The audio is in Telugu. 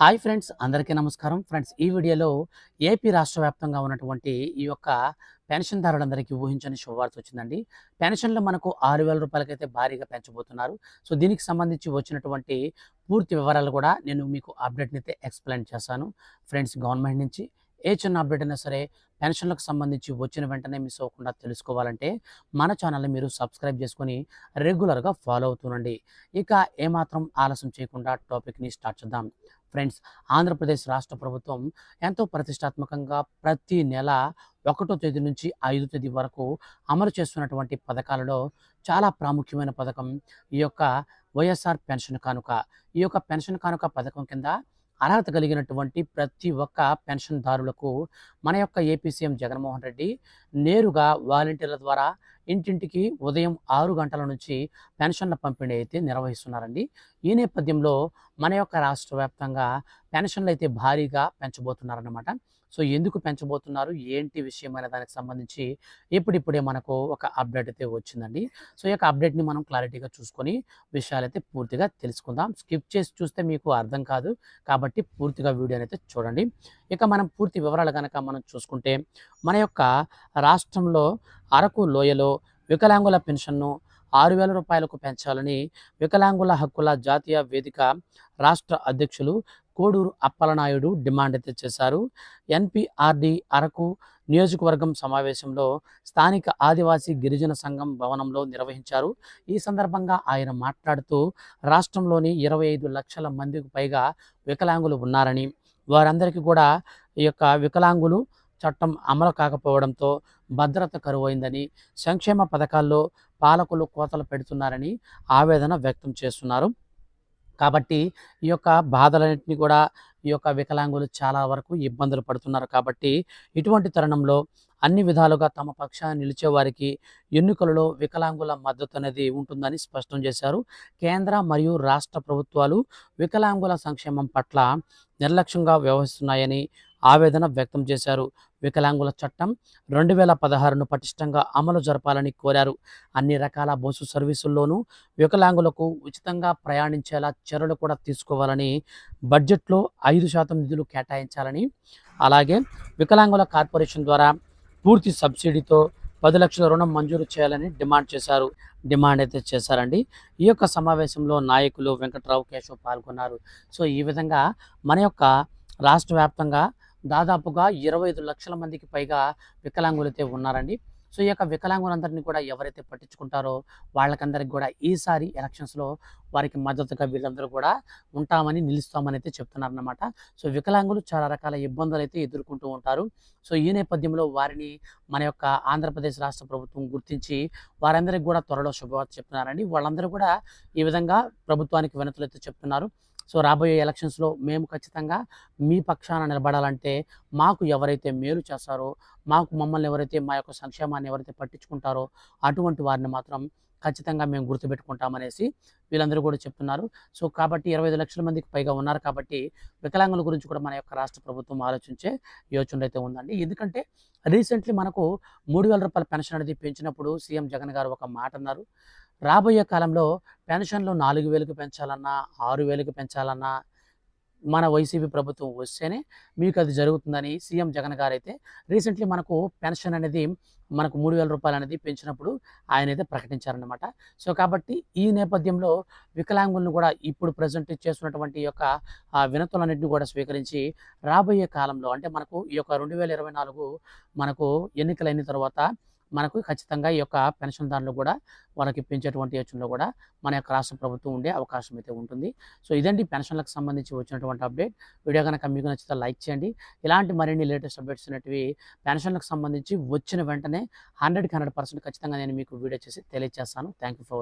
హాయ్ ఫ్రెండ్స్ అందరికీ నమస్కారం. ఫ్రెండ్స్ ఈ వీడియోలో ఏపీ రాష్ట్ర వ్యాప్తంగా ఉన్నటువంటి ఈ యొక్క పెన్షన్దారులందరికీ ఊహించని శుభవార్త వచ్చిందండి. పెన్షన్లు మనకు ఆరు వేల రూపాయలకైతే భారీగా పెంచబోతున్నారు. సో దీనికి సంబంధించి వచ్చినటువంటి పూర్తి వివరాలు కూడా నేను మీకు అప్డేట్ని అయితే ఎక్స్ప్లెయిన్ చేశాను. ఫ్రెండ్స్ గవర్నమెంట్ నుంచి ఏ చిన్న అప్డేట్ అయినా సరే పెన్షన్లకు సంబంధించి వచ్చిన వెంటనే మిస్ అవ్వకుండా తెలుసుకోవాలంటే మన ఛానల్ని మీరు సబ్స్క్రైబ్ చేసుకొని రెగ్యులర్గా ఫాలో అవుతుండండి ఇక ఏమాత్రం ఆలస్యం చేయకుండా టాపిక్ని స్టార్ట్ చేద్దాం. ఫ్రెండ్స్ ఆంధ్రప్రదేశ్ రాష్ట్ర ప్రభుత్వం ఎంతో ప్రతిష్టాత్మకంగా ప్రతి నెల ఒకటో తేదీ నుంచి ఐదో తేదీ వరకు అమలు చేస్తున్నటువంటి పథకాలలో చాలా ప్రాముఖ్యమైన పథకం ఈ యొక్క వైఎస్ఆర్ పెన్షన్ కానుక. ఈ యొక్క పెన్షన్ కానుక పథకం కింద అర్హత కలిగినటువంటి ప్రతి ఒక్క పెన్షన్దారులకు మన యొక్క ఏపీ సీఎం జగన్మోహన్ రెడ్డి నేరుగా వాలంటీర్ల ద్వారా ఇంటింటికి ఉదయం ఆరు గంటల నుంచి పెన్షన్ల పంపిణీ అయితే నిర్వహిస్తున్నారండి. ఈ నేపథ్యంలో మన యొక్క రాష్ట్ర వ్యాప్తంగా పెన్షన్లు అయితే భారీగా పెంచబోతున్నారన్నమాట. సో ఎందుకు పెంచబోతున్నారు? ఏంటి విషయం అనే దానికి సంబంధించి ఇప్పుడిప్పుడే మనకు ఒక అప్డేట్ అయితే వచ్చిందండి. సో ఈ యొక్క అప్డేట్ని మనం క్లారిటీగా చూసుకొని విషయాలు అయితే పూర్తిగా తెలుసుకుందాం. స్కిప్ చేసి చూస్తే మీకు అర్థం కాదు. కాబట్టి పూర్తిగా వీడియోని అయితే చూడండి. ఇక మనం పూర్తి వివరాలు కనుక మనం చూసుకుంటే మన యొక్క రాష్ట్రంలో అరకు లోయలో వికలాంగుల పెన్షన్ను ఆరు వేల రూపాయలకు పెంచాలని వికలాంగుల హక్కుల జాతీయ వేదిక రాష్ట్ర అధ్యక్షులు కోడూరు అప్పలనాయుడు డిమాండ్ అయితే చేశారు. ఎన్పిఆర్డి అరకు నియోజకవర్గం సమావేశంలో స్థానిక ఆదివాసీ గిరిజన సంఘం భవనంలో నిర్వహించారు. ఈ సందర్భంగా ఆయన మాట్లాడుతూ రాష్ట్రంలోని ఇరవై ఐదు లక్షల మందికి పైగా వికలాంగులు ఉన్నారని వారందరికీ కూడా ఈ యొక్క వికలాంగులు చట్టం అమలు కాకపోవడంతో భద్రత కరువైందని సంక్షేమ పథకాల్లో పాలకులు కోతలు పెడుతున్నారని ఆవేదన వ్యక్తం చేస్తున్నారు. కాబట్టి ఈ యొక్క బాధలన్నింటినీ కూడా ఈ యొక్క వికలాంగులు చాలా వరకు ఇబ్బందులు పడుతున్నారు కాబట్టి ఇటువంటి తరుణంలో అన్ని విధాలుగా తమ పక్షాన్ని నిలిచే వారికి ఎన్నికలలో వికలాంగుల మద్దతు అనేది ఉంటుందని స్పష్టం చేశారు. కేంద్ర మరియు రాష్ట్ర ప్రభుత్వాలు వికలాంగుల సంక్షేమం పట్ల నిర్లక్ష్యంగా వ్యవహరిస్తున్నాయని ఆవేదన వ్యక్తం చేశారు. వికలాంగుల చట్టం రెండు వేల పదహారును పటిష్టంగా అమలు జరపాలని కోరారు. అన్ని రకాల బస్సు సర్వీసుల్లోనూ వికలాంగులకు ఉచితంగా ప్రయాణించేలా చర్యలు కూడా తీసుకోవాలని బడ్జెట్లో ఐదు శాతం నిధులు కేటాయించాలని అలాగే వికలాంగుల కార్పొరేషన్ ద్వారా పూర్తి సబ్సిడీతో పది లక్షల రుణం మంజూరు చేయాలని డిమాండ్ చేశారు. డిమాండ్ అయితే చేశారండి. ఈ యొక్క సమావేశంలో నాయకులు వెంకట్రావు కేశవ్ పాల్గొన్నారు. సో ఈ విధంగా మన యొక్క రాష్ట్ర వ్యాప్తంగా దాదాపుగా ఇరవై ఐదు లక్షల మందికి పైగా వికలాంగులు అయితే ఉన్నారండి. సో ఈ యొక్క వికలాంగులందరినీ కూడా ఎవరైతే పట్టించుకుంటారో వాళ్ళకందరికి కూడా ఈసారి ఎలక్షన్స్లో వారికి మద్దతుగా వీళ్ళందరూ కూడా ఉంటామని నిలుస్తామని అయితే చెప్తున్నారన్నమాట. సో వికలాంగులు చాలా రకాల ఇబ్బందులు అయితే ఎదుర్కొంటూ ఉంటారు. సో ఈ నేపథ్యంలో వారిని మన యొక్క ఆంధ్రప్రదేశ్ రాష్ట్ర ప్రభుత్వం గుర్తించి వారందరికీ కూడా త్వరలో శుభవార్త చెప్తున్నారండి. వాళ్ళందరూ కూడా ఈ విధంగా ప్రభుత్వానికి వినతులు అయితే చెప్తున్నారు. సో రాబోయే ఎలక్షన్స్లో మేము ఖచ్చితంగా మీ పక్షాన నిలబడాలంటే మాకు ఎవరైతే మేలు చేస్తారో మాకు మమ్మల్ని ఎవరైతే మా యొక్క సంక్షేమాన్ని ఎవరైతే పట్టించుకుంటారో అటువంటి వారిని మాత్రం ఖచ్చితంగా మేము గుర్తుపెట్టుకుంటామనేసి వీళ్ళందరూ కూడా చెప్తున్నారు. సో కాబట్టి ఇరవై ఐదు లక్షల మందికి పైగా ఉన్నారు కాబట్టి వికలాంగుల గురించి కూడా మన యొక్క రాష్ట్ర ప్రభుత్వం ఆలోచించే యోచన అయితే ఉందండి. ఎందుకంటే రీసెంట్లీ మనకు మూడు వేల రూపాయల పెన్షన్ అనేది పెంచినప్పుడు సీఎం జగన్ గారు ఒక మాట అన్నారు. రాబోయే కాలంలో పెన్షన్లు నాలుగు వేలకు పెంచాలన్నా ఆరు వేలకు పెంచాలన్నా మన వైసీపీ ప్రభుత్వం వస్తేనే మీకు అది జరుగుతుందని సీఎం జగన్ గారు అయితే రీసెంట్లీ మనకు పెన్షన్ అనేది మనకు మూడు వేల రూపాయలు అనేది పెంచినప్పుడు ఆయన అయితే ప్రకటించారనమాట సో కాబట్టి ఈ నేపథ్యంలో వికలాంగులను కూడా ఇప్పుడు ప్రజెంట్ చేస్తున్నటువంటి యొక్క వినతులన్నింటినీ కూడా స్వీకరించి రాబోయే కాలంలో అంటే మనకు ఈ యొక్క రెండు వేల ఇరవై నాలుగు మనకు ఎన్నికలైన తర్వాత మనకు ఖచ్చితంగా ఈ యొక్క పెన్షన్దారులు కూడా వాళ్ళకి పెంచేటువంటి యోచనలో కూడా మన యొక్క రాష్ట్ర ప్రభుత్వం ఉండే అవకాశం అయితే ఉంటుంది. సో ఇదండి పెన్షన్లకు సంబంధించి వచ్చినటువంటి అప్డేట్. వీడియో కనుక మీకు నచ్చితే లైక్ చేయండి. ఇలాంటి మరిన్ని లేటెస్ట్ అప్డేట్స్ అనేటివి పెన్షన్లకు సంబంధించి వచ్చిన వెంటనే హండ్రెడ్కి హండ్రెడ్ పర్సెంట్ ఖచ్చితంగా నేను మీకు వీడియో చేసి తెలియజేస్తాను థ్యాంక్ యూ ఫర్